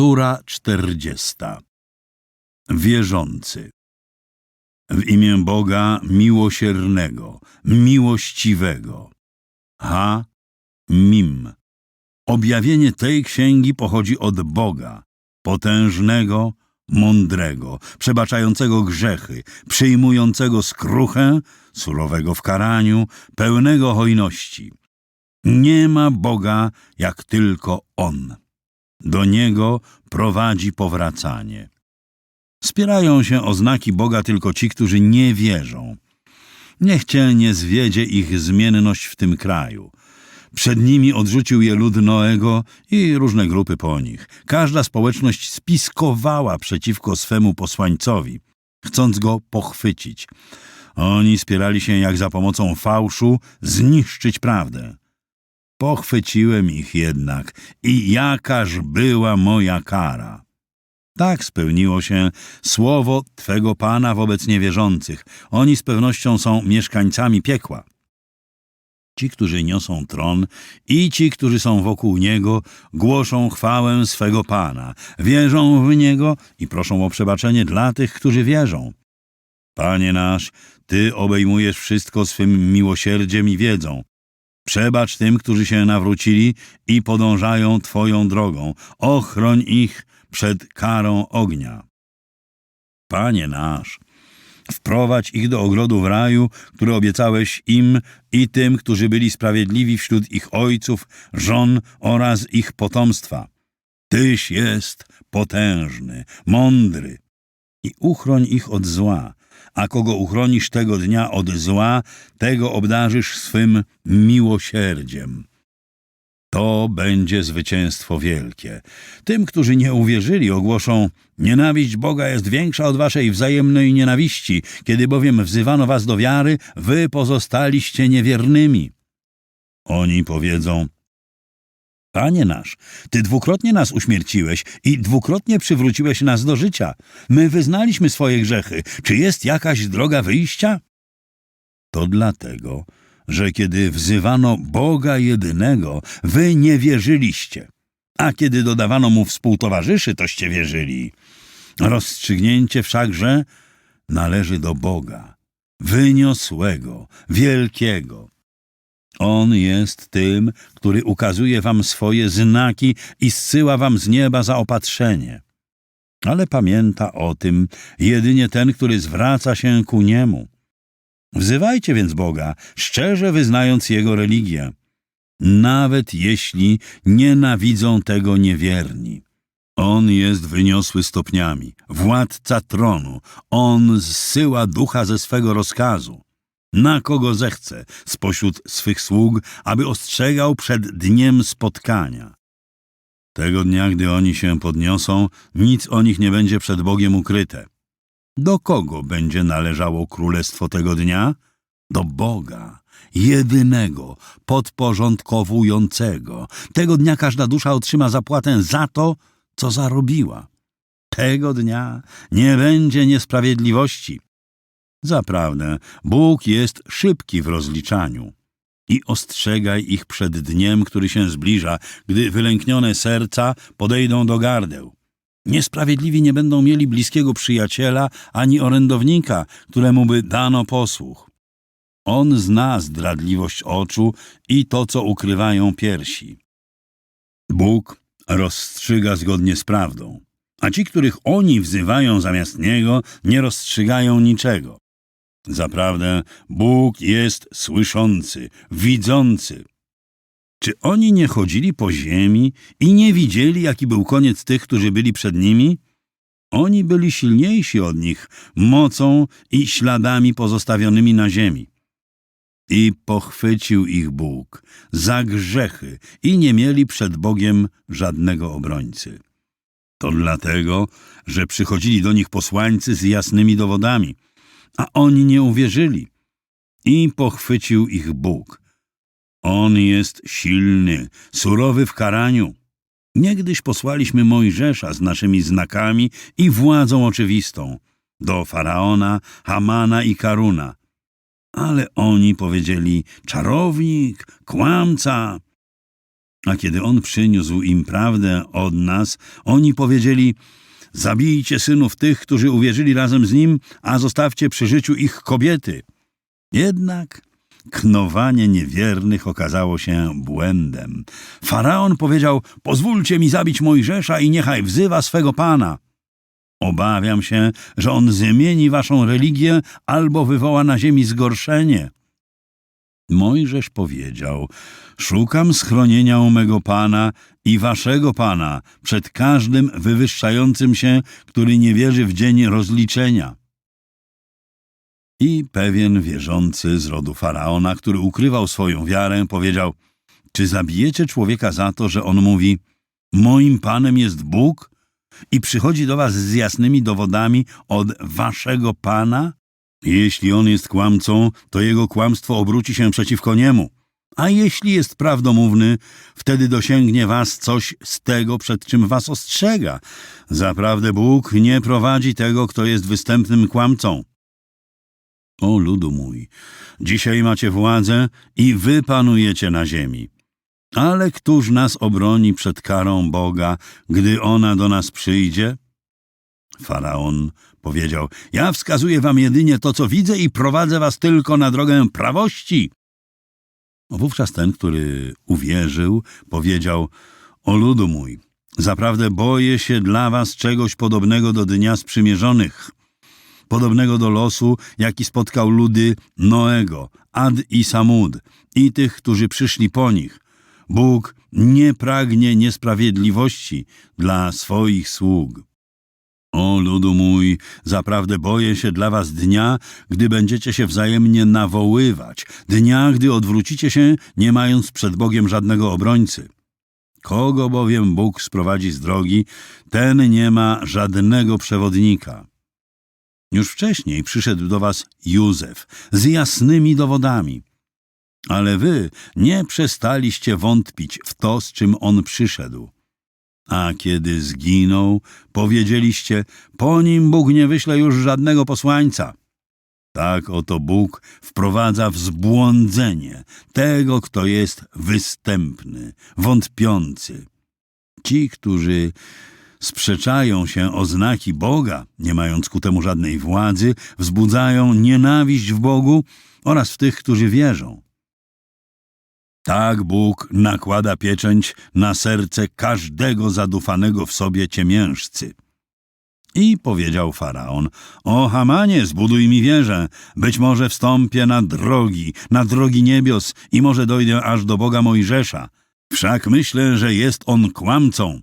Sura czterdziesta. Wierzący. W imię Boga miłosiernego, miłościwego. Ha, mim. Objawienie tej księgi pochodzi od Boga, potężnego, mądrego, przebaczającego grzechy, przyjmującego skruchę, surowego w karaniu, pełnego hojności. Nie ma Boga jak tylko On. Do Niego prowadzi powracanie. Spierają się o znaki Boga tylko ci, którzy nie wierzą. Niech cię nie zwiedzie ich zmienność w tym kraju. Przed nimi odrzucił je lud Noego i różne grupy po nich. Każda społeczność spiskowała przeciwko swemu posłańcowi, chcąc go pochwycić. Oni spierali się, jak za pomocą fałszu zniszczyć prawdę. Pochwyciłem ich jednak i jakaż była moja kara. Tak spełniło się słowo Twego Pana wobec niewierzących. Oni z pewnością są mieszkańcami piekła. Ci, którzy niosą tron i ci, którzy są wokół Niego, głoszą chwałę swego Pana, wierzą w Niego i proszą o przebaczenie dla tych, którzy wierzą. Panie nasz, Ty obejmujesz wszystko swym miłosierdziem i wiedzą. Przebacz tym, którzy się nawrócili i podążają Twoją drogą. Ochroń ich przed karą ognia. Panie nasz, wprowadź ich do ogrodu w raju, który obiecałeś im i tym, którzy byli sprawiedliwi wśród ich ojców, żon oraz ich potomstwa. Tyś jest potężny, mądry i uchroń ich od zła, a kogo uchronisz tego dnia od zła, tego obdarzysz swym miłosierdziem. To będzie zwycięstwo wielkie. Tym, którzy nie uwierzyli, ogłoszą: Nienawiść Boga jest większa od waszej wzajemnej nienawiści. Kiedy bowiem wzywano was do wiary, wy pozostaliście niewiernymi. Oni powiedzą: Panie nasz, ty dwukrotnie nas uśmierciłeś i dwukrotnie przywróciłeś nas do życia. My wyznaliśmy swoje grzechy. Czy jest jakaś droga wyjścia? To dlatego, że kiedy wzywano Boga jedynego, wy nie wierzyliście, a kiedy dodawano mu współtowarzyszy, toście wierzyli. Rozstrzygnięcie wszakże należy do Boga, wyniosłego, wielkiego. On jest tym, który ukazuje wam swoje znaki i zsyła wam z nieba zaopatrzenie. Ale pamięta o tym jedynie ten, który zwraca się ku niemu. Wzywajcie więc Boga, szczerze wyznając Jego religię, nawet jeśli nienawidzą tego niewierni. On jest wyniosły stopniami, władca tronu, On zsyła ducha ze swego rozkazu. Na kogo zechce spośród swych sług, aby ostrzegał przed dniem spotkania. Tego dnia, gdy oni się podniosą, nic o nich nie będzie przed Bogiem ukryte. Do kogo będzie należało królestwo tego dnia? Do Boga, jedynego, podporządkowującego. Tego dnia każda dusza otrzyma zapłatę za to, co zarobiła. Tego dnia nie będzie niesprawiedliwości. Zaprawdę, Bóg jest szybki w rozliczaniu. I ostrzegaj ich przed dniem, który się zbliża, gdy wylęknione serca podejdą do gardeł. Niesprawiedliwi nie będą mieli bliskiego przyjaciela ani orędownika, któremu by dano posłuch. On zna zdradliwość oczu i to, co ukrywają piersi. Bóg rozstrzyga zgodnie z prawdą, a ci, których oni wzywają zamiast Niego, nie rozstrzygają niczego. Zaprawdę Bóg jest słyszący, widzący. Czy oni nie chodzili po ziemi i nie widzieli, jaki był koniec tych, którzy byli przed nimi? Oni byli silniejsi od nich mocą i śladami pozostawionymi na ziemi. I pochwycił ich Bóg za grzechy i nie mieli przed Bogiem żadnego obrońcy. To dlatego, że przychodzili do nich posłańcy z jasnymi dowodami, a oni nie uwierzyli. I pochwycił ich Bóg on jest silny, surowy w karaniu. Niegdyś posłaliśmy Mojżesza z naszymi znakami i władzą oczywistą do Faraona, Hamana i Karuna. Ale oni powiedzieli, czarownik, kłamca. A kiedy on przyniósł im prawdę od nas, oni powiedzieli: Zabijcie synów tych, którzy uwierzyli razem z nim, a zostawcie przy życiu ich kobiety. Jednak knowanie niewiernych okazało się błędem. Faraon powiedział: Pozwólcie mi zabić Mojżesza i niechaj wzywa swego pana. Obawiam się, że on zmieni waszą religię albo wywoła na ziemi zgorszenie. Mojżesz powiedział: Szukam schronienia u mego pana i waszego pana przed każdym wywyższającym się, który nie wierzy w dzień rozliczenia. I pewien wierzący z rodu faraona, który ukrywał swoją wiarę, powiedział: Czy zabijecie człowieka za to, że on mówi: Moim panem jest Bóg i przychodzi do was z jasnymi dowodami od waszego pana? Jeśli on jest kłamcą, to jego kłamstwo obróci się przeciwko niemu. A jeśli jest prawdomówny, wtedy dosięgnie was coś z tego, przed czym was ostrzega. Zaprawdę Bóg nie prowadzi tego, kto jest występnym kłamcą. O ludu mój, dzisiaj macie władzę i wy panujecie na ziemi. Ale któż nas obroni przed karą Boga, gdy ona do nas przyjdzie? Faraon powiedział: Ja wskazuję wam jedynie to, co widzę, i prowadzę was tylko na drogę prawości. Wówczas ten, który uwierzył, powiedział: O ludu mój, zaprawdę boję się dla was czegoś podobnego do dnia sprzymierzonych, podobnego do losu, jaki spotkał ludy Noego, Ad i Samud i tych, którzy przyszli po nich. Bóg nie pragnie niesprawiedliwości dla swoich sług. O ludu mój, zaprawdę boję się dla was dnia, gdy będziecie się wzajemnie nawoływać, dnia, gdy odwrócicie się, nie mając przed Bogiem żadnego obrońcy. Kogo bowiem Bóg sprowadzi z drogi, ten nie ma żadnego przewodnika. Już wcześniej przyszedł do was Józef z jasnymi dowodami. Ale wy nie przestaliście wątpić w to, z czym on przyszedł. A kiedy zginął, powiedzieliście, po nim Bóg nie wyśle już żadnego posłańca. Tak oto Bóg wprowadza w zbłądzenie tego, kto jest występny, wątpiący. Ci, którzy sprzeczają się o znaki Boga, nie mając ku temu żadnej władzy, wzbudzają nienawiść w Bogu oraz w tych, którzy wierzą. Tak Bóg nakłada pieczęć na serce każdego zadufanego w sobie ciemiężcy. I powiedział faraon: O Hamanie, zbuduj mi wieżę, być może wstąpię na drogi, na drogi niebios i może dojdę aż do Boga Mojżesza. Wszak myślę, że jest on kłamcą.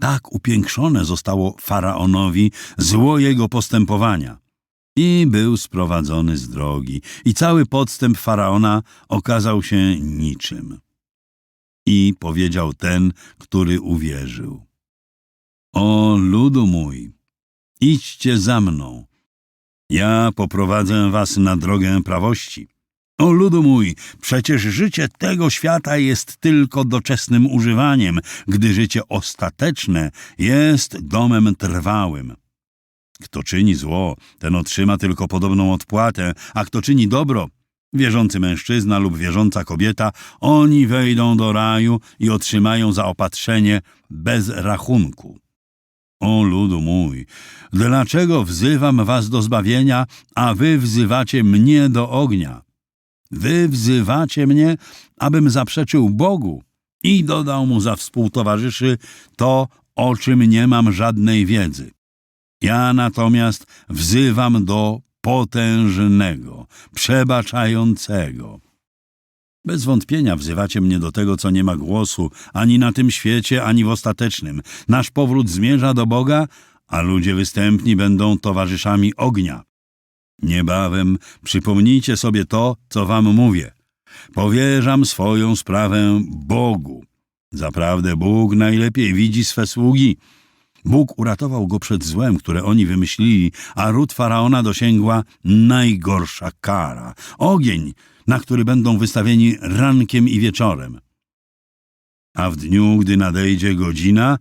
Tak upiększone zostało faraonowi zło jego postępowania. I był sprowadzony z drogi, i cały podstęp faraona okazał się niczym. I powiedział ten, który uwierzył: O ludu mój, idźcie za mną. Ja poprowadzę was na drogę prawości. O ludu mój, przecież życie tego świata jest tylko doczesnym używaniem, gdy życie ostateczne jest domem trwałym. Kto czyni zło, ten otrzyma tylko podobną odpłatę, a kto czyni dobro, wierzący mężczyzna lub wierząca kobieta, oni wejdą do raju i otrzymają zaopatrzenie bez rachunku. O ludu mój, dlaczego wzywam was do zbawienia, a wy wzywacie mnie do ognia? Wy wzywacie mnie, abym zaprzeczył Bogu i dodał mu za współtowarzyszy to, o czym nie mam żadnej wiedzy. Ja natomiast wzywam do potężnego, przebaczającego. Bez wątpienia wzywacie mnie do tego, co nie ma głosu ani na tym świecie, ani w ostatecznym. Nasz powrót zmierza do Boga, a ludzie występni będą towarzyszami ognia. Niebawem przypomnijcie sobie to, co wam mówię. Powierzam swoją sprawę Bogu. Zaprawdę Bóg najlepiej widzi swe sługi. Bóg uratował go przed złem, które oni wymyślili, a ród faraona dosięgła najgorsza kara ogień, na który będą wystawieni rankiem i wieczorem. A w dniu, gdy nadejdzie godzina,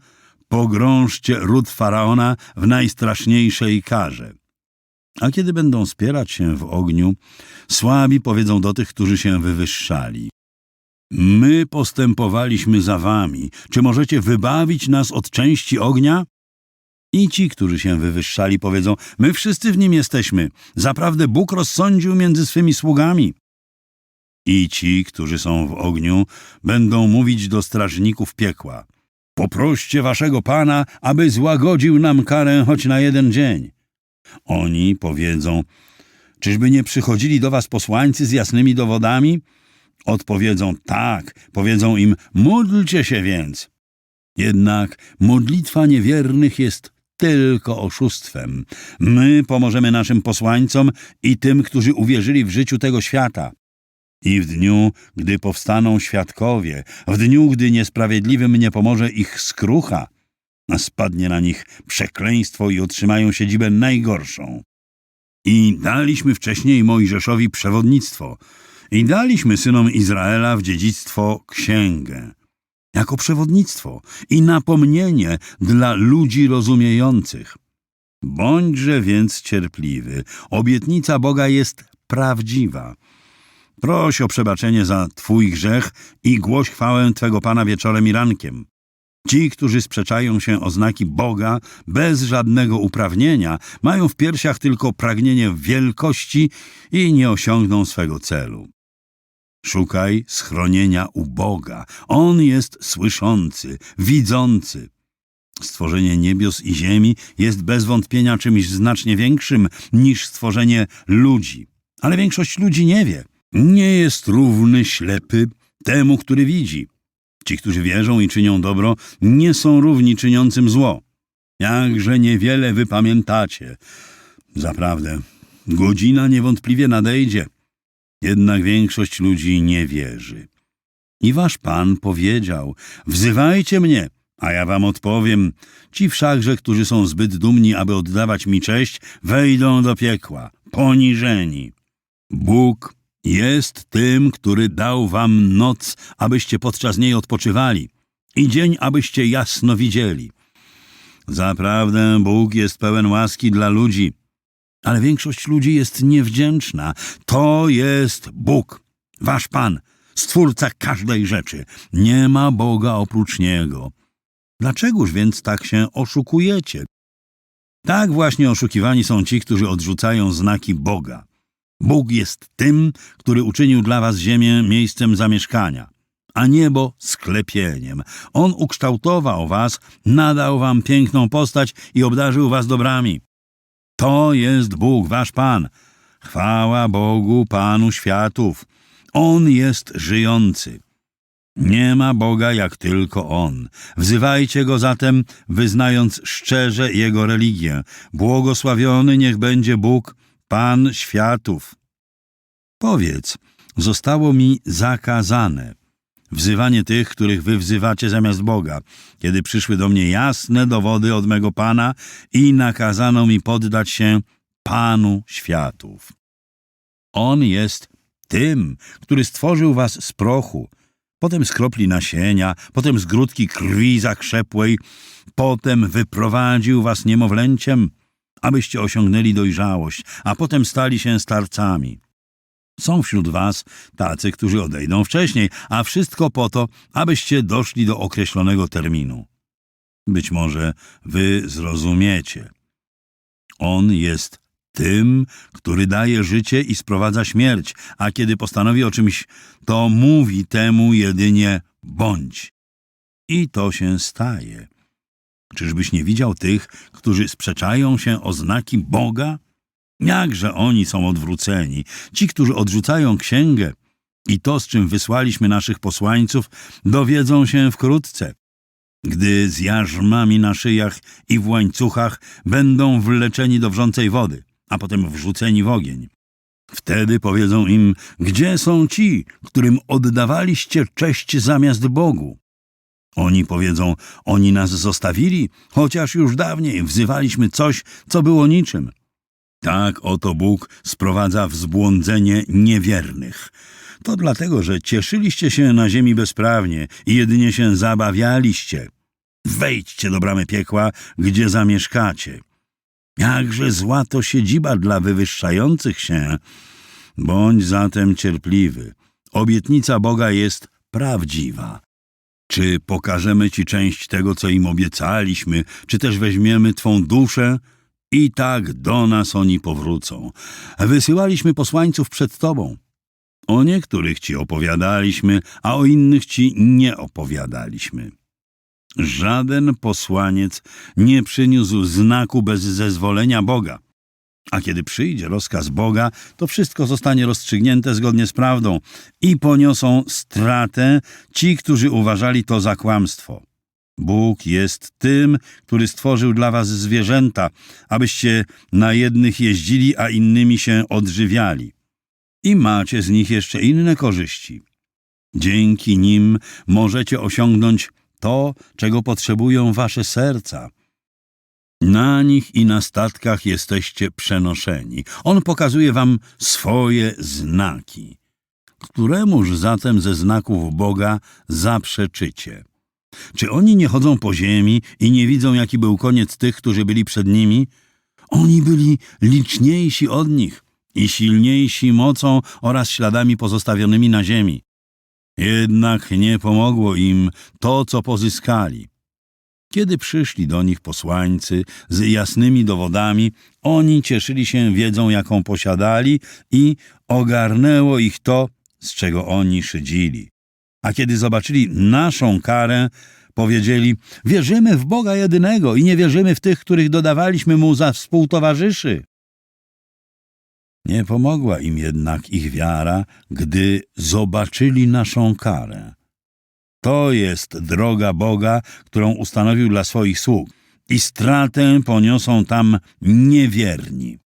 pogrążcie ród faraona w najstraszniejszej karze. A kiedy będą spierać się w ogniu, słabi powiedzą do tych, którzy się wywyższali: My postępowaliśmy za wami. Czy możecie wybawić nas od części ognia? I ci, którzy się wywyższali, powiedzą: My wszyscy w nim jesteśmy. Zaprawdę Bóg rozsądził między swymi sługami. I ci, którzy są w ogniu, będą mówić do strażników piekła: Poproście waszego pana, aby złagodził nam karę choć na jeden dzień. Oni powiedzą: Czyżby nie przychodzili do was posłańcy z jasnymi dowodami? Odpowiedzą tak, powiedzą im: Módlcie się więc. Jednak modlitwa niewiernych jest tylko oszustwem. My pomożemy naszym posłańcom i tym, którzy uwierzyli w życiu tego świata. I w dniu, gdy powstaną świadkowie, w dniu, gdy niesprawiedliwym nie pomoże ich skrucha, spadnie na nich przekleństwo i otrzymają siedzibę najgorszą. I daliśmy wcześniej Mojżeszowi przewodnictwo, i daliśmy synom Izraela w dziedzictwo księgę, jako przewodnictwo i napomnienie dla ludzi rozumiejących. Bądźże więc cierpliwy, obietnica Boga jest prawdziwa. Proś o przebaczenie za Twój grzech i głoś chwałę Twego Pana wieczorem i rankiem. Ci, którzy sprzeczają się o znaki Boga bez żadnego uprawnienia, mają w piersiach tylko pragnienie wielkości i nie osiągną swego celu. Szukaj schronienia u Boga. On jest słyszący, widzący. Stworzenie niebios i ziemi jest bez wątpienia czymś znacznie większym niż stworzenie ludzi. Ale większość ludzi nie wie. Nie jest równy ślepy temu, który widzi. Ci, którzy wierzą i czynią dobro, nie są równi czyniącym zło. Jakże niewiele wy pamiętacie. Zaprawdę, godzina niewątpliwie nadejdzie. Jednak większość ludzi nie wierzy. I wasz Pan powiedział: Wzywajcie mnie, a ja wam odpowiem. Ci wszakże, którzy są zbyt dumni, aby oddawać mi cześć, wejdą do piekła, poniżeni. Bóg jest tym, który dał wam noc, abyście podczas niej odpoczywali, i dzień, abyście jasno widzieli. Zaprawdę Bóg jest pełen łaski dla ludzi, ale większość ludzi jest niewdzięczna. To jest Bóg, wasz Pan, stwórca każdej rzeczy. Nie ma Boga oprócz Niego. Dlaczegoż więc tak się oszukujecie? Tak właśnie oszukiwani są ci, którzy odrzucają znaki Boga. Bóg jest tym, który uczynił dla was ziemię miejscem zamieszkania, a niebo sklepieniem. On ukształtował was, nadał wam piękną postać i obdarzył was dobrami. To jest Bóg, wasz Pan. Chwała Bogu, Panu światów. On jest żyjący. Nie ma Boga jak tylko On. Wzywajcie Go zatem, wyznając szczerze Jego religię. Błogosławiony niech będzie Bóg, Pan światów. Powiedz, zostało mi zakazane wzywanie tych, których wy wzywacie zamiast Boga, kiedy przyszły do mnie jasne dowody od mego Pana i nakazano mi poddać się Panu światów. On jest tym, który stworzył was z prochu, potem z kropli nasienia, potem z grudki krwi zakrzepłej, potem wyprowadził was niemowlęciem, abyście osiągnęli dojrzałość, a potem stali się starcami. Są wśród was tacy, którzy odejdą wcześniej, a wszystko po to, abyście doszli do określonego terminu. Być może wy zrozumiecie. On jest tym, który daje życie i sprowadza śmierć, a kiedy postanowi o czymś, to mówi temu jedynie bądź. I to się staje. Czyżbyś nie widział tych, którzy sprzeczają się o znaki Boga? Jakże oni są odwróceni, ci, którzy odrzucają księgę i to, z czym wysłaliśmy naszych posłańców, dowiedzą się wkrótce, gdy z jarzmami na szyjach i w łańcuchach będą wleczeni do wrzącej wody, a potem wrzuceni w ogień. Wtedy powiedzą im, gdzie są ci, którym oddawaliście cześć zamiast Bogu? Oni powiedzą, oni nas zostawili, chociaż już dawniej wzywaliśmy coś, co było niczym. Tak oto Bóg sprowadza w zbłądzenie niewiernych. To dlatego, że cieszyliście się na ziemi bezprawnie i jedynie się zabawialiście. Wejdźcie do bramy piekła, gdzie zamieszkacie. Jakże zła to siedziba dla wywyższających się. Bądź zatem cierpliwy. Obietnica Boga jest prawdziwa. Czy pokażemy Ci część tego, co im obiecaliśmy, czy też weźmiemy Twą duszę? I tak do nas oni powrócą. Wysyłaliśmy posłańców przed Tobą. O niektórych Ci opowiadaliśmy, a o innych Ci nie opowiadaliśmy. Żaden posłaniec nie przyniósł znaku bez zezwolenia Boga. A kiedy przyjdzie rozkaz Boga, to wszystko zostanie rozstrzygnięte zgodnie z prawdą i poniosą stratę ci, którzy uważali to za kłamstwo. Bóg jest tym, który stworzył dla was zwierzęta, abyście na jednych jeździli, a innymi się odżywiali. I macie z nich jeszcze inne korzyści. Dzięki nim możecie osiągnąć to, czego potrzebują wasze serca. Na nich i na statkach jesteście przenoszeni. On pokazuje wam swoje znaki. Któremuż zatem ze znaków Boga zaprzeczycie? Czy oni nie chodzą po ziemi i nie widzą, jaki był koniec tych, którzy byli przed nimi? Oni byli liczniejsi od nich i silniejsi mocą oraz śladami pozostawionymi na ziemi. Jednak nie pomogło im to, co pozyskali. Kiedy przyszli do nich posłańcy z jasnymi dowodami, oni cieszyli się wiedzą, jaką posiadali i ogarnęło ich to, z czego oni szydzili. A kiedy zobaczyli naszą karę, powiedzieli: Wierzymy w Boga jedynego i nie wierzymy w tych, których dodawaliśmy mu za współtowarzyszy. Nie pomogła im jednak ich wiara, gdy zobaczyli naszą karę. To jest droga Boga, którą ustanowił dla swoich sług, i stratę poniosą tam niewierni.